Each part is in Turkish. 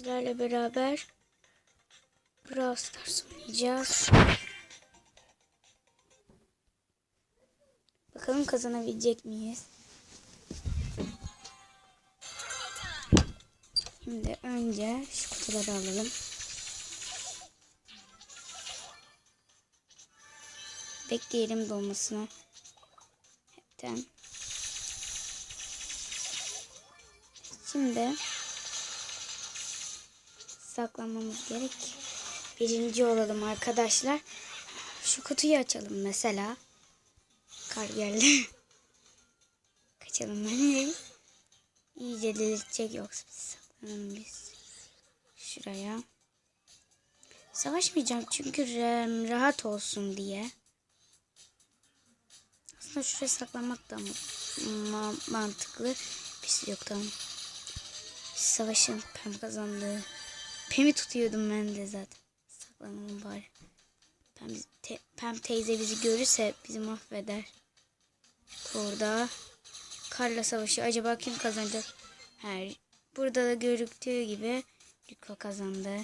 sizlerle beraber Brawl Stars oynayacağız. Bakalım kazanabilecek miyiz? Şimdi önce şu kutuları alalım. Bekleyelim dolmasını. Hepten. Şimdi saklanmamız gerek. Birinci olalım arkadaşlar. Şu kutuyu açalım mesela. Kar geldi. Kaçalım ben İyice delirtecek yoksa biz saklanalım biz. Şuraya. Savaşmayacağım çünkü rahat olsun diye. Aslında şuraya saklanmak da ma- mantıklı. Biz yok tamam. Savaşın Pem kazandı. Pem'i tutuyordum ben de zaten. Saklanalım bari. Pem, te- Pem teyze bizi görürse bizi mahveder. Orada Karla savaşı acaba kim kazanacak? Her burada da görüktüğü gibi Rico kazandı.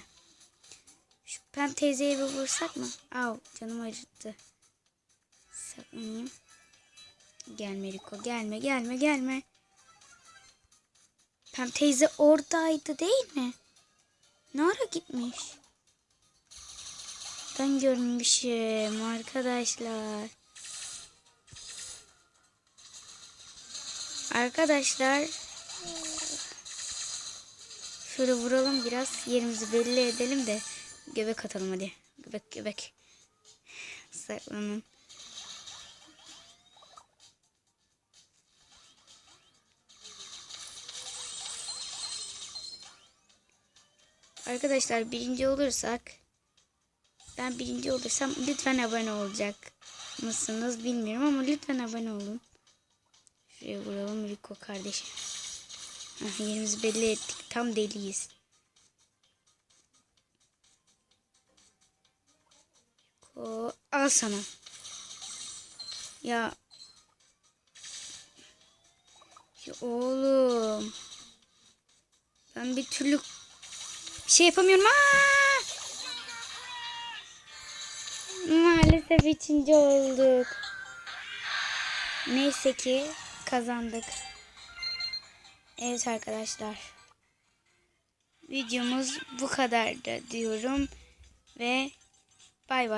Şu Pem teyzeye bir vursak mı? Av canım acıttı. Saklanayım. Gelme Rico gelme gelme gelme. Pem teyze oradaydı değil mi? Ne ara gitmiş? Ben görmüşüm arkadaşlar. Arkadaşlar şöyle vuralım biraz yerimizi belli edelim de göbek atalım hadi. Göbek göbek. Saklanın. Arkadaşlar birinci olursak ben birinci olursam lütfen abone olacak mısınız bilmiyorum ama lütfen abone olun. Şuraya vuralım Rico kardeşim. Heh, yerimizi belli ettik. Tam deliyiz. Rico al sana. Ya. Ya oğlum. Ben bir türlü şey yapamıyorum. Aa! Maalesef üçüncü olduk. Neyse ki kazandık. Evet arkadaşlar. Videomuz bu kadardı diyorum. Ve bay bay.